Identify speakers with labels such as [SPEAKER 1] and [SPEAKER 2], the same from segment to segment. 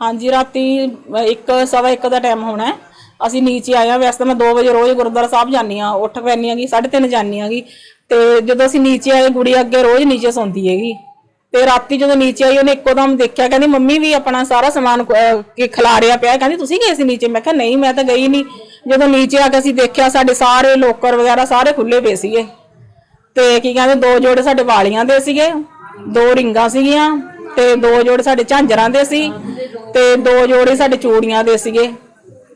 [SPEAKER 1] ਹਾਂਜੀ ਰਾਤੀ 1 ਸਵਾ 1 ਦਾ ਟਾਈਮ ਹੋਣਾ ਹੈ। ਅਸੀਂ ਨੀਚੇ ਆਏ ਹਾਂ ਵੈਸੇ ਤਾਂ ਮੈਂ 2 ਵਜੇ ਰੋਜ਼ ਗੁਰਦੁਆਰਾ ਸਾਹਿਬ ਜਾਂਦੀ ਆ ਉੱਠ ਪੈਣੀ ਹੈਗੀ 3:30 ਜਾਂਦੀ ਹੈਗੀ। ਤੇ ਜਦੋਂ ਅਸੀਂ ਨੀਚੇ ਆਏ ਗੁੜੀ ਅੱਗੇ ਰੋਜ਼ ਨੀਚੇ ਸੌਂਦੀ ਹੈਗੀ। ਤੇ ਰਾਤੀ ਜਦੋਂ ਨੀਚੇ ਆਈ ਉਹਨੇ ਇੱਕੋ ਦਮ ਦੇਖਿਆ ਕਹਿੰਦੀ ਮੰਮੀ ਵੀ ਆਪਣਾ ਸਾਰਾ ਸਮਾਨ ਅਹ, ਕਿ ਖਿਲਾਰਿਆ ਪਿਆ ਕਹਿੰਦੀ ਤੁਸੀਂ ਗਏ ਸੀ ਨੀਚੇ? ਮੈਂ ਕਿਹਾ ਨਹੀਂ ਮੈਂ ਤਾਂ ਗਈ ਨਹੀਂ ਜਦੋਂ ਨੀਚੇ ਆ ਕੇ ਅਸੀਂ ਦੇਖਿਆ ਸਾਡੇ ਸਾਰੇ ਲੋਕਰ ਵਗੈਰਾ ਸਾਰੇ ਖੁੱਲੇ ਪਏ ਸੀਗੇ। ਤੇ ਕੀ ਕਹਿੰਦੇ ਦੋ ਜੋੜੇ ਸਾਡੇ ਵਾਲੀਆਂ ਦੇ ਸੀਗੇ ਦੋ ਰਿੰਗਾਂ ਸੀਗੀਆਂ ਤੇ ਦੋ ਜੋੜੇ ਸਾਡੇ ਝਾਂਜਰਾਂ ਦੇ ਸੀ। ਤੇ ਦੋ ਜੋੜੇ ਸਾਡੇ ਚੂੜੀਆਂ ਦੇ ਸੀਗੇ।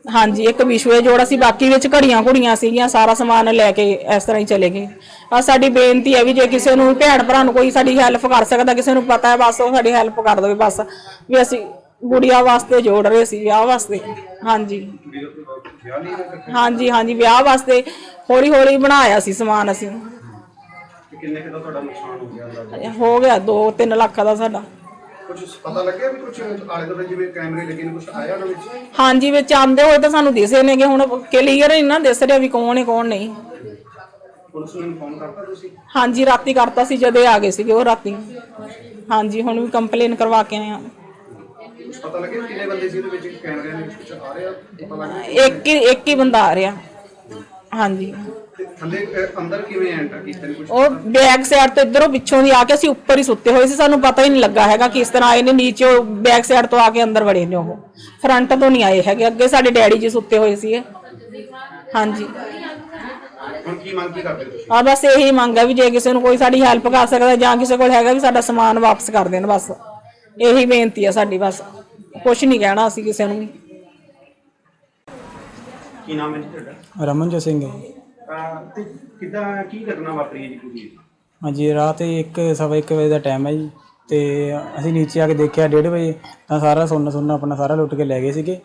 [SPEAKER 1] ਹਾਂਜੀ ਇੱਕ ਵਿਸ਼ਵੇ ਜੋੜਾ ਸੀ ਬਾਕੀ ਵਿੱਚ ਘੜੀਆਂ ਘੁੜੀਆਂ ਸੀਗੀਆਂ ਸਾਰਾ ਸਮਾਨ ਲੈ ਕੇ ਇਸ ਤਰ੍ਹਾਂ ਹੀ ਚਲੇ ਗਏ। ਆ ਸਾਡੀ ਬੇਨਤੀ ਹੈ ਵੀ ਜੇ ਕਿਸੇ ਨੂੰ ਭੈਣ ਭਰਾ ਨੂੰ ਕੋਈ ਸਾਡੀ ਹੈਲਪ ਕਰ ਸਕਦਾ ਕਿਸੇ ਨੂੰ ਪਤਾ ਹੈ ਬਸ ਉਹ ਸਾਡੀ ਹੈਲਪ ਕਰ ਦੇਵੇ ਬਸ। ਵੀ ਅਸੀਂ ਗੁੜੀਆ ਵਾਸਤੇ ਜੋੜ ਰਹੇ ਸੀ ਵਿਆਹ ਵਾਸਤੇ। ਹਾਂਜੀ। ਹਾਂਜੀ ਹਾਂਜੀ ਵਿਆਹ ਵਾਸਤੇ ਹੌਲੀ ਹੌਲੀ ਬਣਾਇਆ ਸੀ ਸਮਾਨ ਅਸੀਂ।
[SPEAKER 2] ਕਿੰਨੇ ਕਿਦਾ ਤੁਹਾਡਾ ਨੁਕਸਾਨ ਹੋ ਗਿਆ?
[SPEAKER 1] ਹੋ ਗਿਆ 2-3 ਲੱਖ ਦਾ ਸਾਡਾ।
[SPEAKER 2] ਕੁਝ ਪਤਾ ਲੱਗਿਆ ਵੀ ਕੁਝ ਆਲੇ ਦੁਆਲੇ ਜਿਵੇਂ ਕੈਮਰੇ ਲੱਗੇ ਨੇ ਕੁਝ ਆਇਆ ਉਹਨਾਂ ਵਿੱਚ?
[SPEAKER 1] ਹਾਂਜੀ ਵਿੱਚ ਆਂਦੇ ਹੋਏ ਤਾਂ ਸਾਨੂੰ ਦਿਸੇ ਨੇਗੇ ਹੁਣ ਕਲੀਅਰ ਨਹੀਂ ਨਾ ਦਿਸ ਰਿਹਾ ਵੀ ਕੌਣ ਹੈ ਕੌਣ ਨਹੀਂ।
[SPEAKER 2] ਪੁਲਿਸ ਨੂੰ ਇਨਫੋਰਮ ਕਰਤਾ ਤੁਸੀਂ?
[SPEAKER 1] ਹਾਂਜੀ ਰਾਤੀ ਕਰਤਾ ਸੀ ਜਦੇ ਆ ਗਏ ਸੀਗੇ ਉਹ ਰਾਤੀ। ਹਾਂਜੀ ਹੁਣ ਵੀ ਕੰਪਲੇਨ ਕਰਵਾ ਕੇ ਆਏ ਆ।
[SPEAKER 2] ਕੁਝ ਪਤਾ ਲੱਗਿਆ ਕਿੰਨੇ ਬੰਦੇ ਸੀ ਇਹਦੇ ਵਿੱਚ ਕੈਮਰਿਆਂ ਦੇ ਵਿੱਚ ਕੁਝ ਆ ਰਿਹਾ? ਪਤਾ ਲੱਗਿਆ
[SPEAKER 1] ਇੱਕ ਹੀ ਇੱਕ ਹੀ ਬੰਦਾ ਆ ਰਿਹਾ। ਹਾਂਜੀ।
[SPEAKER 2] ਤੇ ਥੱਲੇ ਅਹ, ਅੰਦਰ ਕਿਵੇਂ ਐਂਟਰ ਕੀਤਾ ਕੁਝ
[SPEAKER 1] ਉਹ ਬੈਕ ਸਾਈਡ ਤੋਂ ਇਧਰੋਂ ਪਿੱਛੋਂ ਦੀ ਆ ਕੇ ਅਸੀਂ ਉੱਪਰ ਹੀ ਸੁੱਤੇ ਹੋਏ ਸੀ ਸਾਨੂੰ ਪਤਾ ਹੀ ਨਹੀਂ ਲੱਗਾ ਹੈਗਾ ਕਿਸ ਤਰ੍ਹਾਂ ਆਏ ਨੇ ਨੀਚੇ ਬੈਕ ਸਾਈਡ ਤੋਂ ਆ ਕੇ ਅੰਦਰ ਵੜੇ ਨੇ ਉਹ। ਫਰੰਟ ਤੋਂ ਨਹੀਂ ਆਏ ਹੈਗੇ ਅੱਗੇ ਸਾਡੇ ਡੈਡੀ ਜੀ ਸੁੱਤੇ ਹੋਏ ਸੀਗੇ। ਹਾਂਜੀ।
[SPEAKER 2] ਹੁਣ ਕੀ ਮੰਗ ਕੀ ਕਰਦੇ ਤੁਸੀਂ?
[SPEAKER 1] ਆ ਬਸ ਇਹੀ ਮੰਗ ਹੈ ਵੀ ਜੇ ਕਿਸੇ ਨੂੰ ਕੋਈ ਸਾਡੀ ਹੈਲਪ ਕਰ ਸਕਦਾ ਜਾਂ ਕਿਸੇ ਕੋਲ ਹੈਗਾ ਵੀ ਸਾਡਾ ਸਮਾਨ ਵਾਪਸ ਕਰ ਦੇਣ ਬਸ। ਇਹੀ ਬੇਨਤੀ ਹੈ ਸਾਡੀ ਬਸ। ਕੁਝ ਨਹੀਂ ਕਹਿਣਾ ਅਸੀਂ ਕਿਸੇ ਨੂੰ ਵੀ।
[SPEAKER 2] ਕੀ ਨਾਮ ਹੈ ਜੀ ਤੁਹਾਡਾ?
[SPEAKER 3] ਰਮਨਜੋਤ ਸਿੰਘ ਹੈ ਜੀ।
[SPEAKER 2] ਅਹ, ਤੇ ਕਿਦਾਂ ਕੀ ਘਟਨਾ ਵਾਪਰੀ ਹੈ ਜੀ ਪੂਰੀ?
[SPEAKER 3] ਹਾਂਜੀ ਰਾਤ ਇੱਕ ਸਵਾ ਇੱਕ ਵਜੇ ਦਾ ਟਾਈਮ ਹੈ ਜੀ। ਤੇ ਅਸੀਂ ਨੀਚੇ ਆ ਕੇ ਦੇਖਿਆ 1:30 ਵਜੇ ਤਾਂ ਸਾਰਾ ਸੋਨਾ ਸੋਨਾ ਆਪਣਾ ਸਾਰਾ ਲੁੱਟ ਕੇ ਲੈ ਗਏ ਸੀਗੇ।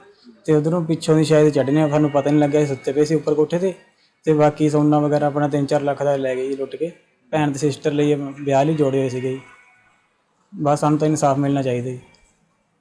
[SPEAKER 3] ਤੇ ਉਧਰੋਂ ਪਿੱਛੋਂ ਦੀ ਸ਼ਾਇਦ ਚੜ੍ਹਨੇ ਸਾਨੂੰ ਪਤਾ ਨਹੀਂ ਲੱਗਿਆ ਅਸੀਂ ਸੁੱਤੇ ਪਏ ਸੀ ਉੱਪਰ ਕੋਠੇ ਤੇ। ਤੇ ਬਾਕੀ ਸੋਨਾ ਵਗੈਰਾ ਆਪਣਾ 3-4 ਲੱਖ ਦਾ ਲੈ ਗਏ ਜੀ ਲੁੱਟ ਕੇ। ਭੈਣ ਤੇ ਸਿਸਟਰ ਲਈ ਵਿਆਹ ਲਈ ਜੋੜੇ ਹੋਏ ਸੀਗੇ ਜੀ। ਬਸ ਸਾਨੂੰ ਤਾਂ ਇਨਸਾਫ ਮਿਲਣਾ ਚਾਹੀਦਾ ਜੀ।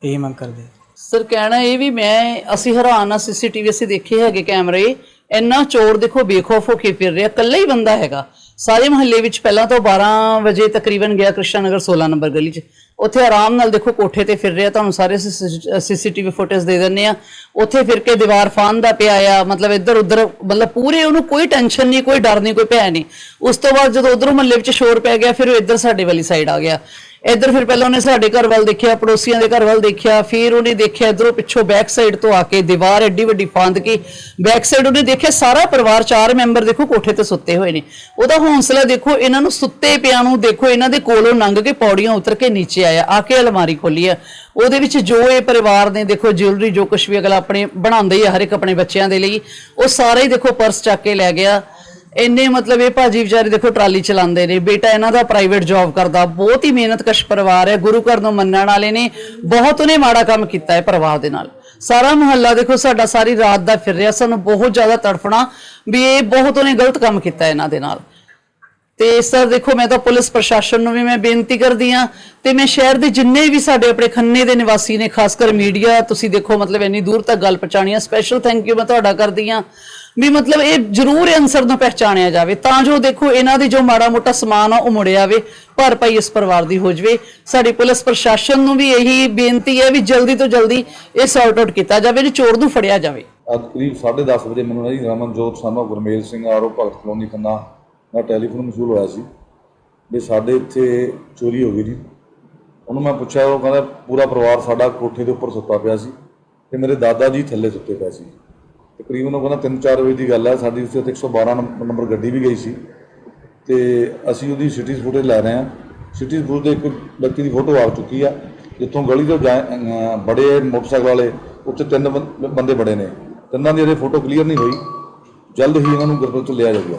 [SPEAKER 3] ਇਹੀ ਮੰਗ ਕਰਦੇ।
[SPEAKER 4] ਸਰ ਕਹਿਣਾ ਇਹ ਵੀ ਮੈਂ ਅਸੀਂ ਹੈਰਾਨ ਆ ਸੀਸੀਟੀਵੀ ਅਸੀਂ ਦੇਖੇ ਹੈਗੇ ਕੈਮਰੇ। ਇੰਨਾ ਚੋਰ ਦੇਖੋ ਬੇਖੌਫ ਹੋ ਕੇ ਫਿਰ ਰਿਹਾ, ਇਕੱਲਾ ਹੀ ਬੰਦਾ ਹੈਗਾ। ਸਾਰੇ ਮਹੱਲੇ ਵਿੱਚ ਪਹਿਲਾਂ ਤੋਂ 12 ਵਜੇ ਤਕਰੀਬਨ ਗਿਆ ਕ੍ਰਿਸ਼ਨ ਨਗਰ 16 ਨੰਬਰ ਗਲੀ 'ਚ। ਉੱਥੇ ਆਰਾਮ ਨਾਲ ਦੇਖੋ ਕੋਠੇ ਤੇ ਫਿਰ ਰਿਹਾ, ਤੁਹਾਨੂੰ ਸਾਰੇ ਸੀਸੀਟੀਵੀ ਫੁਟੇਜ ਦੇ ਦਿੰਨੇ ਆ ਉੱਥੇ ਫਿਰ ਕੇ ਦੀਵਾਰ ਫਾਨ ਦਾ ਪਿਆ ਆ, ਮਤਲਬ ਇੱਧਰ ਉੱਧਰ ਮਤਲਬ ਪੂਰੇ ਉਹਨੂੰ ਕੋਈ ਟੈਨਸ਼ਨ ਨਹੀਂ, ਕੋਈ ਡਰ ਨਹੀਂ, ਕੋਈ ਭੈ ਨਹੀਂ। ਉਸ ਤੋਂ ਬਾਅਦ ਜਦੋਂ ਉਧਰੋਂ ਮਹੱਲੇ ਵਿੱਚ ਸ਼ੋਰ ਪੈ ਗਿਆ, ਫਿਰ ਉਹ ਇੱਧਰ ਸਾਡੇ ਵਾਲੀ ਸਾਈਡ ਆ ਗਿਆ। ਇੱਧਰ ਫਿਰ ਪਹਿਲਾਂ ਉਹਨੇ ਸਾਡੇ ਘਰ ਵੱਲ ਦੇਖਿਆ, ਪੜੋਸੀਆਂ ਦੇ ਘਰ ਵੱਲ ਦੇਖਿਆ, ਫਿਰ ਉਹਨੇ ਦੇਖਿਆ ਇਧਰੋਂ ਪਿੱਛੋਂ ਬੈਕ ਸਾਈਡ ਤੋਂ ਆ ਕੇ ਦੀਵਾਰ ਐਡੀ ਵੱਡੀ ਫਾਂਦ ਕੇ ਬੈਕ ਸਾਈਡ ਉਹਨੇ ਦੇਖਿਆ ਸਾਰਾ ਪਰਿਵਾਰ, ਚਾਰ ਮੈਂਬਰ ਦੇਖੋ ਕੋਠੇ ਤੇ ਸੁੱਤੇ ਹੋਏ ਨੇ। ਉਹਦਾ ਹੌਂਸਲਾ ਦੇਖੋ, ਇਹਨਾਂ ਨੂੰ ਸੁੱਤੇ ਪਿਆਂ ਨੂੰ ਦੇਖੋ, ਇਹਨਾਂ ਦੇ ਕੋਲੋਂ ਲੰਘ ਕੇ ਪੌੜੀਆਂ ਉਤਰ ਕੇ ਨੀਚੇ ਆਇਆ, ਆ ਕੇ ਅਲਮਾਰੀ ਖੋਲੀ ਆ। ਉਹਦੇ ਵਿੱਚ ਜੋ ਇਹ ਪਰਿਵਾਰ ਨੇ ਦੇਖੋ ਜਿਊਲਰੀ ਜੋ ਕੁਛ ਵੀ ਅਗਲਾ ਆਪਣੇ ਬਣਾਉਂਦੇ ਹੀ ਆ ਹਰ ਇੱਕ ਆਪਣੇ ਬੱਚਿਆਂ ਦੇ ਲਈ, ਉਹ ਸਾਰਾ ਹੀ ਦੇਖੋ ਪਰਸ ਚੱਕ ਕੇ ਲੈ ਗਿਆ। ਇੰਨੇ ਮਤਲਬ ਇਹ ਭਾਜੀ ਵਿਚਾਰੇ ਦੇਖੋ ਟਰਾਲੀ ਚਲਾਉਂਦੇ ਨੇ, ਬੇਟਾ ਇਹਨਾਂ ਦਾ ਪ੍ਰਾਈਵੇਟ ਜੌਬ ਕਰਦਾ, ਬਹੁਤ ਹੀ ਮਿਹਨਤਕਸ਼ ਪਰਿਵਾਰ ਹੈ, ਗੁਰੂ ਘਰ ਨੂੰ ਮੰਨਣ ਵਾਲੇ ਨੇ, ਬਹੁਤ ਉਹਨੇ ਮਾੜਾ ਕੰਮ ਕੀਤਾ ਹੈ ਪਰਿਵਾਰ ਦੇ ਨਾਲ। ਸਾਰਾ ਮੁਹੱਲਾ ਦੇਖੋ ਸਾਡਾ ਸਾਰੀ ਰਾਤ ਦਾ ਫਿਰ ਰਿਹਾ, ਸਾਨੂੰ ਬਹੁਤ ਜ਼ਿਆਦਾ ਤੜਫਣਾ ਵੀ ਇਹ ਬਹੁਤ ਉਹਨੇ ਗਲਤ ਕੰਮ ਕੀਤਾ ਇਹਨਾਂ ਦੇ ਨਾਲ। ਤੇ ਸਰ ਦੇਖੋ, ਮੈਂ ਤਾਂ ਪੁਲਿਸ ਪ੍ਰਸ਼ਾਸਨ ਨੂੰ ਵੀ ਮੈਂ ਬੇਨਤੀ ਕਰਦੀ ਆ ਤੇ ਮੈਂ ਸ਼ਹਿਰ ਦੇ ਜਿੰਨੇ ਵੀ ਸਾਡੇ ਆਪਣੇ ਖੰਨੇ ਦੇ ਨਿਵਾਸੀ ਨੇ ਖਾਸ ਕਰ ਮੀਡੀਆ, ਤੁਸੀਂ ਦੇਖੋ ਮਤਲਬ ਇੰਨੀ ਦੂਰ ਤੱਕ ਗੱਲ ਪਹੁੰਚਾਣੀ ਆ ਸਪੈਸ਼ਲ ਥੈਂਕ ਯੂ ਮੈਂ ਤੁਹਾਡਾ ਕਰਦੀ ਆ ਵੀ ਮਤਲਬ ਇਹ ਜ਼ਰੂਰ ਇਹ ਅਨਸਰ ਨੂੰ ਪਹਿਚਾਣਿਆ ਜਾਵੇ, ਤਾਂ ਜੋ ਦੇਖੋ ਇਹਨਾਂ ਦੀ ਜੋ ਮਾੜਾ ਮੋਟਾ ਸਮਾਨ ਆ ਉਹ ਮੁੜਿਆ ਆਵੇ ਭਰਪਾਈ ਇਸ ਪਰਿਵਾਰ ਦੀ ਹੋ ਜਵੇ। ਸਾਡੀ ਪੁਲਿਸ ਪ੍ਰਸ਼ਾਸਨ ਨੂੰ ਵੀ ਇਹੀ ਬੇਨਤੀ ਹੈ ਵੀ ਜਲਦੀ ਤੋਂ ਜਲਦੀ ਇਹ ਸੌਰਟ ਆਊਟ ਕੀਤਾ ਜਾਵੇ ਤੇ ਚੋਰ ਨੂੰ ਫੜਿਆ ਜਾਵੇ।
[SPEAKER 5] ਅੱਜ ਕਰੀਬ 10:30 ਵਜੇ ਮੈਨੂੰ ਨਾ ਜੀ ਰਮਨਜੋਤ ਸਾਨੂੰ ਗੁਰਮੇਲ ਸਿੰਘ ਆਰੋ ਭਗਤ ਕਲੋਨੀ ਖੰਨਾ ਦਾ ਟੈਲੀਫੋਨ ਮਸੂਲ ਹੋਇਆ ਸੀ ਵੀ ਸਾਡੇ ਇੱਥੇ ਚੋਰੀ ਹੋ ਗਈ ਜੀ। ਉਹਨੂੰ ਮੈਂ ਪੁੱਛਿਆ, ਉਹ ਕਹਿੰਦਾ ਪੂਰਾ ਪਰਿਵਾਰ ਸਾਡਾ ਕੋਠੇ ਦੇ ਉੱਪਰ ਸੁੱਤਾ ਪਿਆ ਸੀ ਤੇ ਮੇਰੇ ਦਾਦਾ ਜੀ ਥੱਲੇ ਸੁੱਤੇ ਪਏ ਸੀ। ਤਕਰੀਬਨ ਉਹ ਕਹਿੰਦਾ 3-4 ਵਜੇ ਦੀ ਗੱਲ ਹੈ, ਸਾਡੀ ਉਸ ਤੇ 112 ਨੰਬਰ ਨੰਬਰ ਗੱਡੀ ਵੀ ਗਈ ਸੀ ਤੇ ਅਸੀਂ ਉਹਦੀ ਸਿਟੀਜ਼ ਫੁਟੇਜ ਲੈ ਰਹੇ ਹਾਂ। ਸਿਟੀਜ਼ ਫੁਟੇਜ ਦੇ ਇੱਕ ਵਿਅਕਤੀ ਦੀ ਫੋਟੋ ਆ ਚੁੱਕੀ ਆ, ਜਿੱਥੋਂ ਗਲੀ ਤੋਂ ਜਾ- ਬੜੇ ਮੋਟਰਸਾਈਕਲ ਵਾਲੇ, ਉੱਥੇ ਤਿੰਨ ਬੰ- ਬੰਦੇ ਬੜੇ ਨੇ। ਤਿੰਨਾਂ ਦੀ ਇਹਦੇ ਫੋਟੋ ਕਲੀਅਰ ਨਹੀਂ ਹੋਈ। ਜਲਦ ਹੀ ਇਹਨਾਂ ਨੂੰ ਗ੍ਰਿਫਤਾਰ ਚ ਲਿਆ ਜਾਊਗਾ।